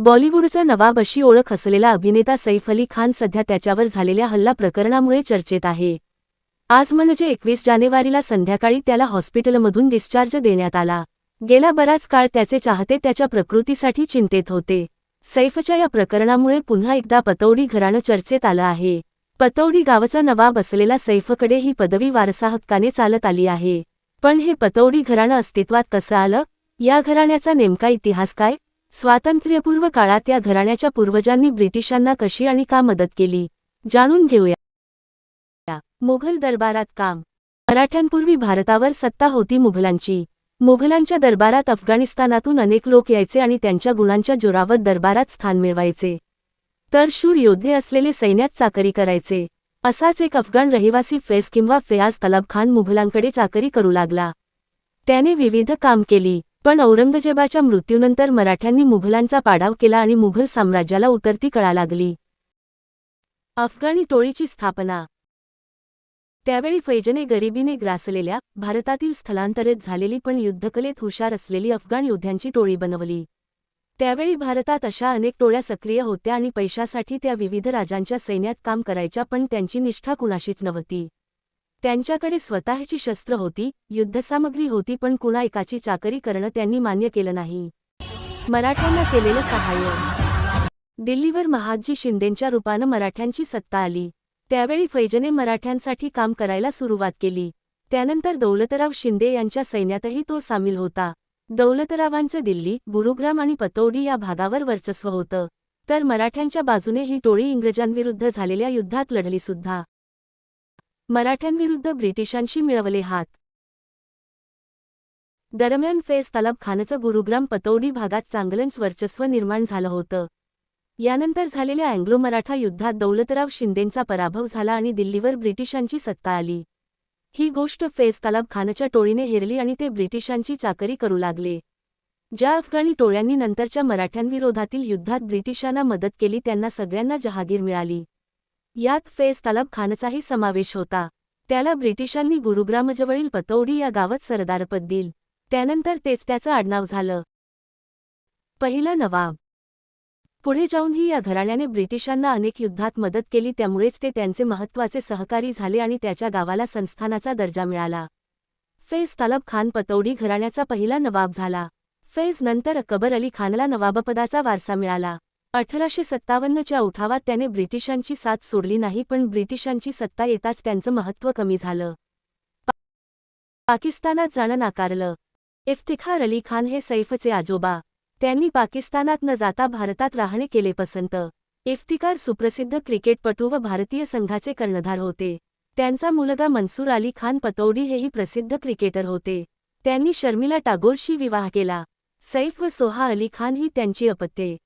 बॉलिवूडचा नवाब अशी ओळख असलेला अभिनेता सैफ अली खान सध्या त्याच्यावर झालेल्या हल्ला प्रकरणामुळे चर्चेत आहे. आज म्हणजे एकवीस जानेवारीला संध्याकाळी त्याला हॉस्पिटलमधून डिस्चार्ज देण्यात आला. गेला बराच काळ त्याचे चाहते त्याच्या प्रकृतीसाठी चिंतेत होते. सैफच्या या प्रकरणामुळे पुन्हा एकदा पतौडी घराणं चर्चेत आलं आहे. पतौडी गावचा नवाब असलेला सैफकडे ही पदवी वारसाहक्काने चालत आली आहे. पण हे पतौडी घराणं अस्तित्वात कसं आलं? या घराण्याचा नेमका इतिहास काय? स्वातंत्र्यपूर्व काळात या घराण्याच्या पूर्वजांनी ब्रिटिशांना कशी आणि का मदत केली जाणून घेऊया. मुघल दरबारात काम. मराठ्यांपूर्वी भारतावर सत्ता होती मुघलांची. मुघलांच्या दरबारात अफगाणिस्तानातून अनेक लोक यायचे आणि त्यांच्या गुणांच्या जोरावर दरबारात स्थान मिळवायचे. तर शूर योद्धे असलेले सैन्यात चाकरी करायचे. असाच एक अफगाण रहिवासी फैज किंवा फयाज तलब खान मुघलांकडे चाकरी करू लागला. त्याने विविध काम केली. पण औरंगजेबाच्या मृत्यूनंतर मराठ्यांनी मुघलांचा पाडाव केला आणि मुघल साम्राज्याला उतरती कळा लागली. अफगाणी टोळीची स्थापना. त्यावेळी फैजने गरिबीने ग्रासलेल्या भारतातील स्थलांतरित झालेली पण युद्धकलेत हुशार असलेली अफगाण योद्ध्यांची टोळी बनवली. त्यावेळी भारतात अशा अनेक टोळ्या सक्रिय होत्या आणि पैशासाठी त्या विविध राजांच्या सैन्यात काम करायच्या पण त्यांची निष्ठा कुणाशीच नव्हती. त्यांच्याकडे स्वतःची शस्त्र होती युद्धसामग्री होती पण कुणा एकाची चाकरी करणं त्यांनी मान्य केलं नाही. मराठ्यांना केलेलं सहाय्य. दिल्लीवर महादजी शिंदेंच्या रूपानं मराठ्यांची सत्ता आली. त्यावेळी फैजने मराठ्यांसाठी काम करायला सुरुवात केली. त्यानंतर दौलतराव शिंदे यांच्या सैन्यातही तो सामील होता. दौलतरावांचं दिल्ली गुरुग्राम आणि पतौडी या भागावर वर्चस्व होतं. तर मराठ्यांच्या बाजूने ही टोळी इंग्रजांविरुद्ध झालेल्या युद्धात लढली सुद्धा मराठ्यांविरुद्ध ब्रिटिशांशी मिळवले हात. दरम्यान फैज तलब खानचं गुरुग्राम पतौडी भागात चांगलंच वर्चस्व निर्माण झालं होतं. यानंतर झालेल्या अँग्लो मराठा युद्धात दौलतराव शिंदेंचा पराभव झाला आणि दिल्लीवर ब्रिटिशांची सत्ता आली. ही गोष्ट फैज तलाब खानच्या टोळीने हेरली आणि ते ब्रिटिशांची चाकरी करू लागले. ज्या अफगाणी टोळ्यांनी नंतरच्या मराठ्यांविरोधातील युद्धात ब्रिटिशांना मदत केली त्यांना सगळ्यांना जहागीर मिळाली. यात फैज तलब खानचाही समावेश होता. त्याला ब्रिटिशांनी गुरुग्रामजवळील पतौडी या गावात सरदारपद दिल. त्यानंतर तेच त्याचं आडनाव झालं. पहिला नवाब. पुढे जाऊनही या घराण्याने ब्रिटिशांना अनेक युद्धात मदत केली त्यामुळेच ते त्यांचे महत्त्वाचे सहकारी झाले आणि त्याच्या गावाला संस्थानाचा दर्जा मिळाला. फैज तलब खान पतौडी घराण्याचा पहिला नवाब झाला. फैज नंतर अकबर अली खानला नवाबपदाचा वारसा मिळाला. अठराशे सत्तावन्नच्या उठावात त्याने ब्रिटिशांची साथ सोडली नाही पण ब्रिटिशांची सत्ता येताच त्यांचं महत्त्व कमी झालं. पाकिस्तानात जाणं नाकारलं. इफ्तिखार अली खान हे सैफचे आजोबा. त्यांनी पाकिस्तानात न जाता भारतात राहणे केले पसंत. इफ्तिकार सुप्रसिद्ध क्रिकेटपटू व भारतीय संघाचे कर्णधार होते. त्यांचा मुलगा मनसूर अली खान पतौडी हेही प्रसिद्ध क्रिकेटर होते. त्यांनी शर्मिला टागोरशी विवाह केला. सैफ व सोहा अली खान ही त्यांची अपत्ये.